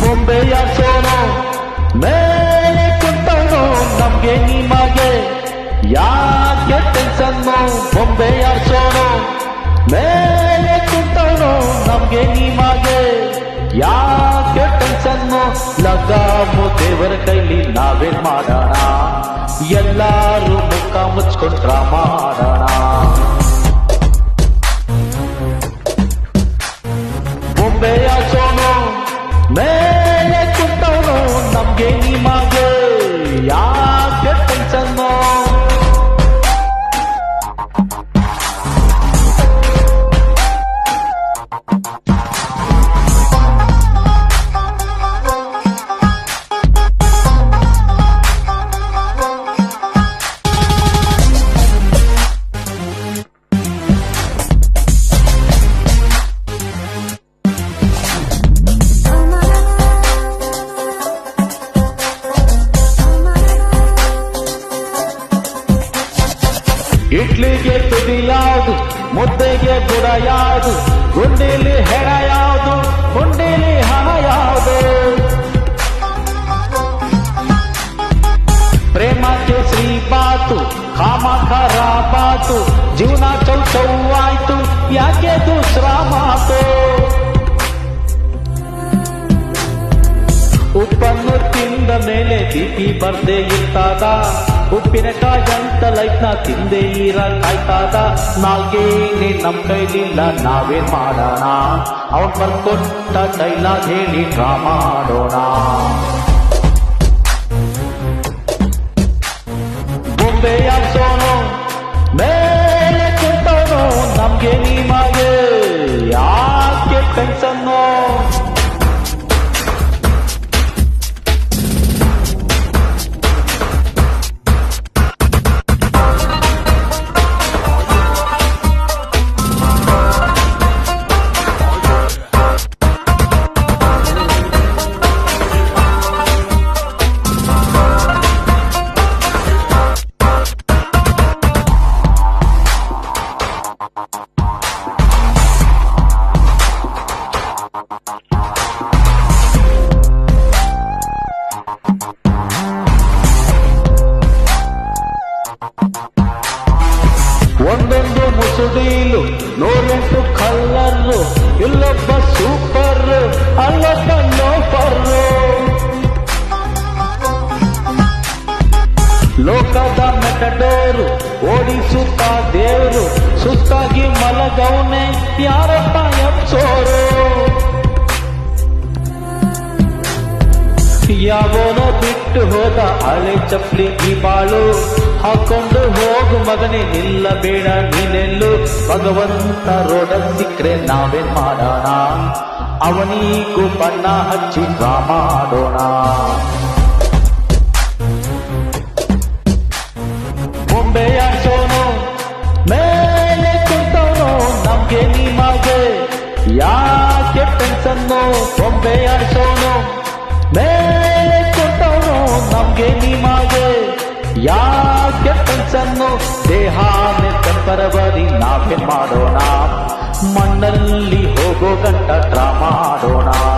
ಬೊಂಬೆಯ ಲಗಾಮು ದೇವರ ಕೈಲಿ ನಾವೇ ಮಾಡೋಣ? ಎಲ್ಲಾರು ಮುಖ ಮುಚ್ಕೊಂಡ್ರ ಮಾಡೋಣ ಇಡ್ಲಿಗೆ ತುದಿ ಮುದ್ದೆಗೆ ಬುಡ ಯಾವುದು ಗುಂಡಿಲಿ ಹೆಣ ಯಾವುದು ಗುಂಡಿಲಿ ಹಣ ಯಾವುದು ಪ್ರೇಮಕ್ಕೆ ಶ್ರೀಪಾತು ಕಾಮ ಬಾತು ಜೀವನ ಚೌ ಚೌ ಆಯ್ತು ಯಾಕೆ ದೂಸ್ರ ಬಿಪಿ ಬರ್ದೇ ಇರ್ತಾದ? ಉಪ್ಪಿನಕಾಯಂತ ಲೈಫ್ನ ತಿಂದೆ ಇರ ಕಾಯ್ತಾದ ನಾಲ್ಗೇನೆ ನಮ್ ಕೈಲಿಲ್ಲ ನಾವೇ ಮಾಡೋಣ. ಅವನ್ ಬರ್ಕೊಟ್ಟ ಡೈಲಾಗ್ ಹೇಳಿ ಡ್ರಾ ಮಾಡೋಣ. ಬೊಂಬೆಯ ಮೇಲೆ ಕುಂತವನು ನಮ್ಗೆ ನಿಮಗೆ ಯಾಕೆ ಟೆನ್ಷನ್ನು ಒಂದೊಂದು ಮುಸುಡೀಲು ನೂರೆಂಟು ಕಲ್ಲರು ಇಲ್ಲೊಬ್ಬ ಸೂಪರ್ ಅಲ್ಲೊಬ್ಬ ಲೋಪರ್ರು ಲೋಕದ ಮೆಟಡೋರು ಓಡಿಸುತ್ತ ದೇವರು ಸುಸ್ತಾಗಿ ಮಲಗವನೆ, ಯಾರಪ್ಪ ಎಪ್ಸೋರು ಯಾವನೋ ಬಿಟ್ಟು ಹೋದ ಹಳೆ ಚಪ್ಲಿ ಈ ಬಾಳು. ಹಾಕೊಂಡು ಹೋಗು ಮಗನೇ ನಿಲ್ಲಬೇಡ ನೀನೆಲ್ಲು. ಭಗವಂತ ರೋಡ ಸಿಕ್ಕರೆ ನಾವೇ ಮಾಡೋಣ? ಅವನಿಗೂ ಬಣ್ಣ ಹಚ್ಚಿ ಮಾಡೋಣ? ಬೊಂಬೆಯ ದೇಹ ದೇಹಾನೆ ಬರಿ ನಾವೇ ಮಾಡೋಣ. ಮಣ್ಣಲ್ಲಿ ಹೋಗೋ ಗಂಟ ಡ್ರಾ ಮಾಡೋಣ.